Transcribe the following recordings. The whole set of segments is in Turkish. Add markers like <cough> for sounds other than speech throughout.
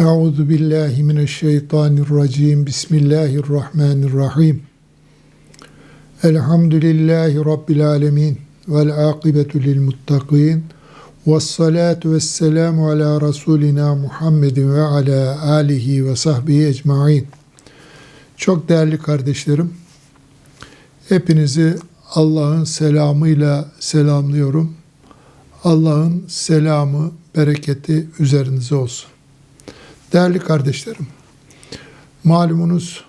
Euzu billahi mineşşeytanirracim. Bismillahirrahmanirrahim. Elhamdülillahi rabbil alamin vel akibetu lil muttaqin. Ves salatu vesselamu ala rasulina Muhammedin ve ala alihi ve sahbihi ecmaîn. Çok değerli kardeşlerim, hepinizi Allah'ın selamıyla selamlıyorum. Allah'ın selamı, bereketi üzerinize olsun. Değerli kardeşlerim, malumunuz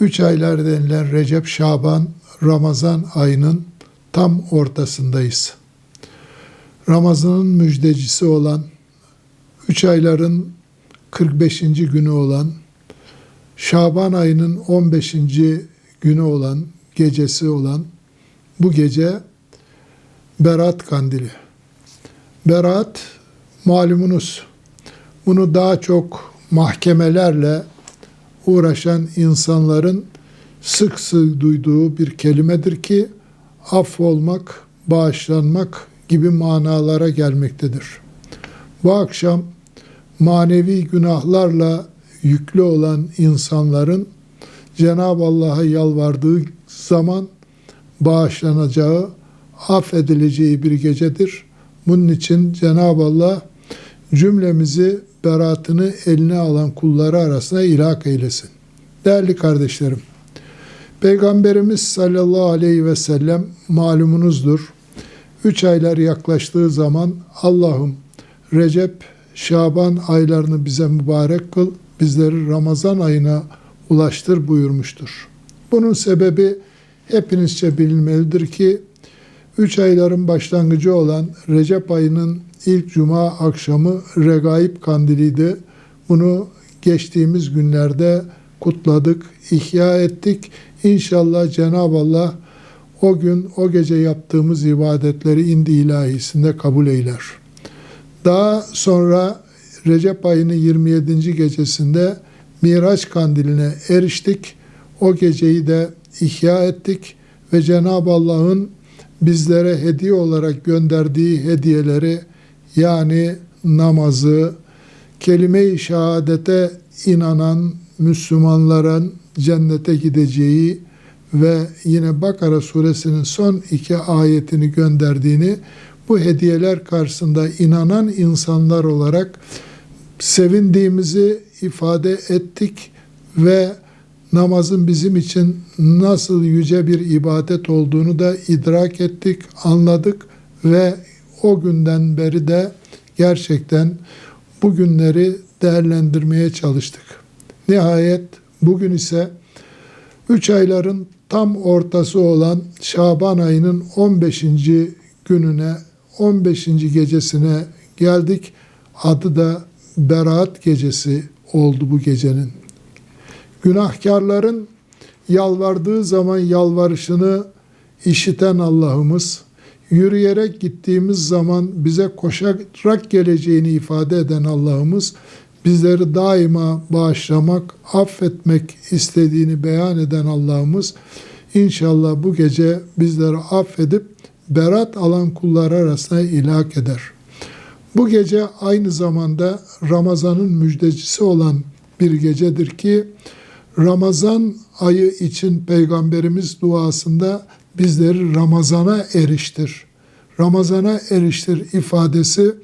üç aylar denilen Recep, Şaban, Ramazan ayının tam ortasındayız. Ramazan'ın müjdecisi olan, üç ayların 45. günü olan, Şaban ayının 15. günü olan, gecesi olan bu gece Berat Kandili. Berat malumunuz bunu daha çok mahkemelerle uğraşan insanların sık sık duyduğu bir kelimedir ki affolmak, bağışlanmak gibi manalara gelmektedir. Bu akşam manevi günahlarla yüklü olan insanların Cenab-ı Allah'a yalvardığı zaman bağışlanacağı, affedileceği bir gecedir. Bunun için Cenab-ı Allah cümlemizi beratını eline alan kulları arasına ilhak eylesin. Değerli kardeşlerim, Peygamberimiz sallallahu aleyhi ve sellem malumunuzdur. Üç aylar yaklaştığı zaman Allah'ım Recep, Şaban aylarını bize mübarek kıl, bizleri Ramazan ayına ulaştır buyurmuştur. Bunun sebebi hepinizce bilinmelidir ki üç ayların başlangıcı olan Recep ayının ilk cuma akşamı Regaib kandiliydi. Bunu geçtiğimiz günlerde kutladık, ihya ettik. İnşallah Cenab-ı Allah o gün, o gece yaptığımız ibadetleri indi ilahisinde kabul eyler. Daha sonra Recep ayının 27. gecesinde Miraç kandiline eriştik. O geceyi de ihya ettik ve Cenab-ı Allah'ın bizlere hediye olarak gönderdiği hediyeleri yani namazı, kelime-i şehadete inanan Müslümanların cennete gideceği ve yine Bakara suresinin son iki ayetini gönderdiğini bu hediyeler karşısında inanan insanlar olarak sevindiğimizi ifade ettik ve namazın bizim için nasıl yüce bir ibadet olduğunu da idrak ettik, anladık ve o günden beri de gerçekten bu günleri değerlendirmeye çalıştık. Nihayet bugün ise 3 ayların tam ortası olan Şaban ayının 15. gününe, 15. gecesine geldik. Adı da Berat gecesi oldu bu gecenin. Günahkarların yalvardığı zaman yalvarışını işiten Allah'ımız, yürüyerek gittiğimiz zaman bize koşarak geleceğini ifade eden Allah'ımız, bizleri daima bağışlamak, affetmek istediğini beyan eden Allah'ımız, inşallah bu gece bizleri affedip berat alan kullar arasına ilhak eder. Bu gece aynı zamanda Ramazan'ın müjdecisi olan bir gecedir ki, Ramazan ayı için Peygamberimiz duasında bizleri Ramazan'a eriştir. Ramazan'a eriştir ifadesi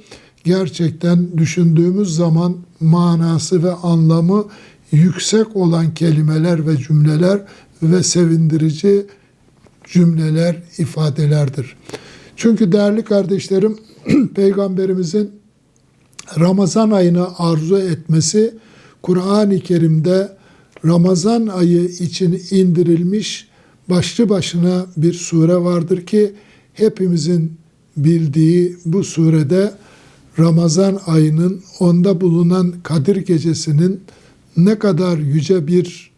gerçekten düşündüğümüz zaman manası ve anlamı yüksek olan kelimeler ve cümleler ve sevindirici cümleler, ifadelerdir. Çünkü değerli kardeşlerim, <clears throat> Peygamberimizin Ramazan ayını arzu etmesi Kur'an-ı Kerim'de Ramazan ayı için indirilmiş başlı başına bir sure vardır ki hepimizin bildiği bu surede Ramazan ayının onda bulunan Kadir gecesinin ne kadar yüce bir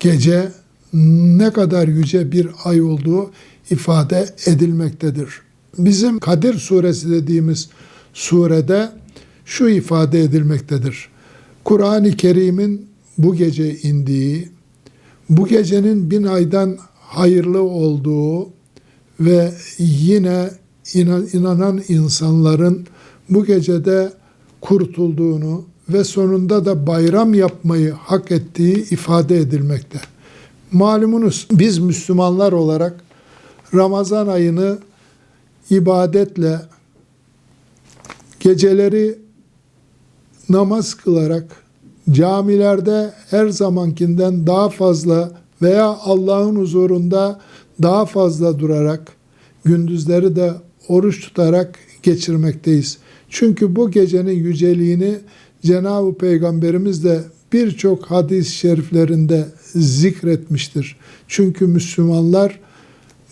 gece, ne kadar yüce bir ay olduğu ifade edilmektedir. Bizim Kadir suresi dediğimiz surede şu ifade edilmektedir. Kur'an-ı Kerim'in bu gece indiği, bu gecenin bin aydan hayırlı olduğu ve yine inanan insanların bu gecede kurtulduğunu ve sonunda da bayram yapmayı hak ettiği ifade edilmekte. Malumunuz biz Müslümanlar olarak Ramazan ayını ibadetle geceleri namaz kılarak camilerde her zamankinden daha fazla veya Allah'ın huzurunda daha fazla durarak gündüzleri de oruç tutarak geçirmekteyiz. Çünkü bu gecenin yüceliğini Cenab-ı Peygamberimiz de birçok hadis-i şeriflerinde zikretmiştir. Çünkü Müslümanlar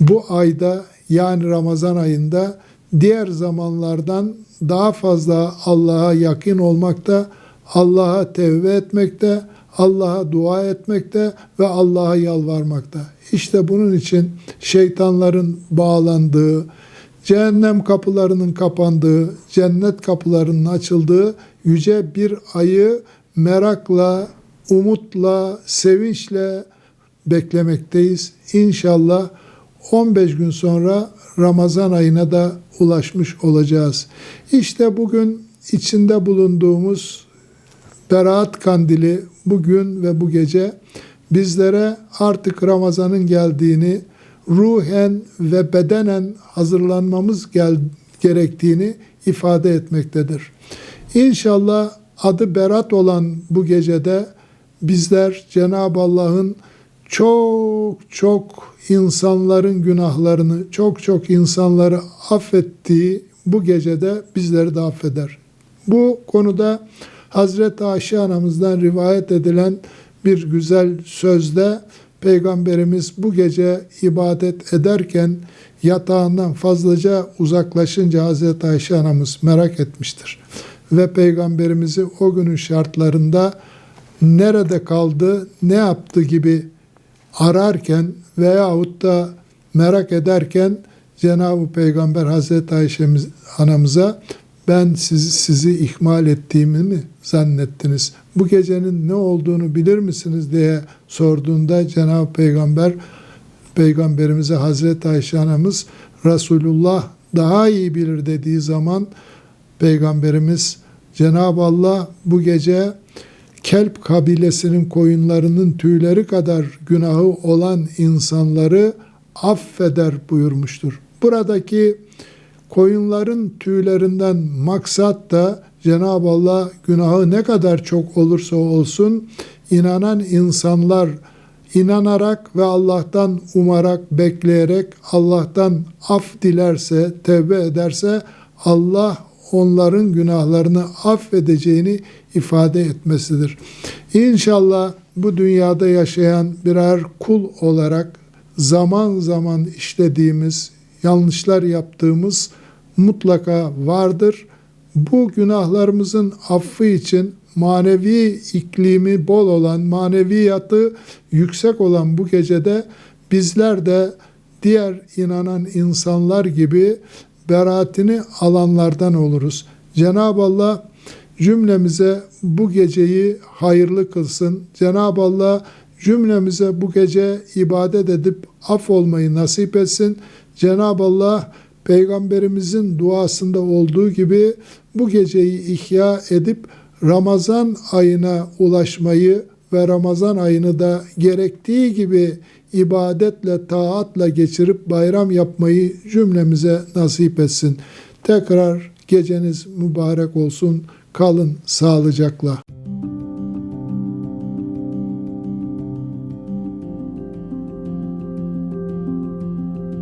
bu ayda yani Ramazan ayında diğer zamanlardan daha fazla Allah'a yakın olmakta, Allah'a tevbe etmekte, Allah'a dua etmekte ve Allah'a yalvarmakta. İşte bunun için şeytanların bağlandığı, cehennem kapılarının kapandığı, cennet kapılarının açıldığı yüce bir ayı merakla, umutla, sevinçle beklemekteyiz. İnşallah 15 gün sonra Ramazan ayına da ulaşmış olacağız. İşte bugün içinde bulunduğumuz Berat Kandili bugün ve bu gece bizlere artık Ramazan'ın geldiğini, ruhen ve bedenen hazırlanmamız gel gerektiğini ifade etmektedir. İnşallah adı Berat olan bu gecede bizler Cenab-ı Allah'ın çok çok insanların günahlarını, çok çok insanları affettiği bu gecede bizleri de affeder. Bu konuda Hazreti Ayşe anamızdan rivayet edilen bir güzel sözde Peygamberimiz bu gece ibadet ederken yatağından fazlaca uzaklaşınca Hazreti Ayşe anamız merak etmiştir. Ve Peygamberimizi o günün şartlarında nerede kaldı, ne yaptı gibi ararken veyahut da merak ederken Cenab-ı Peygamber Hazreti Ayşe anamıza ben sizi, sizi ihmal ettiğimi mi zannettiniz? Bu gecenin ne olduğunu bilir misiniz diye sorduğunda Cenab-ı Peygamber Peygamberimize Hazreti Ayşe anamız Resulullah daha iyi bilir dediği zaman Peygamberimiz Cenab-ı Allah bu gece Kelp kabilesinin koyunlarının tüyleri kadar günahı olan insanları affeder buyurmuştur. Buradaki koyunların tüylerinden maksat da Cenab-ı Allah günahı ne kadar çok olursa olsun inanan insanlar inanarak ve Allah'tan umarak, bekleyerek Allah'tan af dilerse, tevbe ederse Allah onların günahlarını affedeceğini ifade etmesidir. İnşallah bu dünyada yaşayan birer kul olarak zaman zaman işlediğimiz, yanlışlar yaptığımız mutlaka vardır. Bu günahlarımızın affı için manevi iklimi bol olan, maneviyatı yüksek olan bu gecede bizler de diğer inanan insanlar gibi beraatini alanlardan oluruz. Cenab-ı Allah cümlemize bu geceyi hayırlı kılsın. Cenab-ı Allah cümlemize bu gece ibadet edip af olmayı nasip etsin. Cenab-ı Allah Peygamberimizin duasında olduğu gibi bu geceyi ihya edip Ramazan ayına ulaşmayı ve Ramazan ayını da gerektiği gibi ibadetle, taatla geçirip bayram yapmayı cümlemize nasip etsin. Tekrar geceniz mübarek olsun. Kalın sağlıcakla.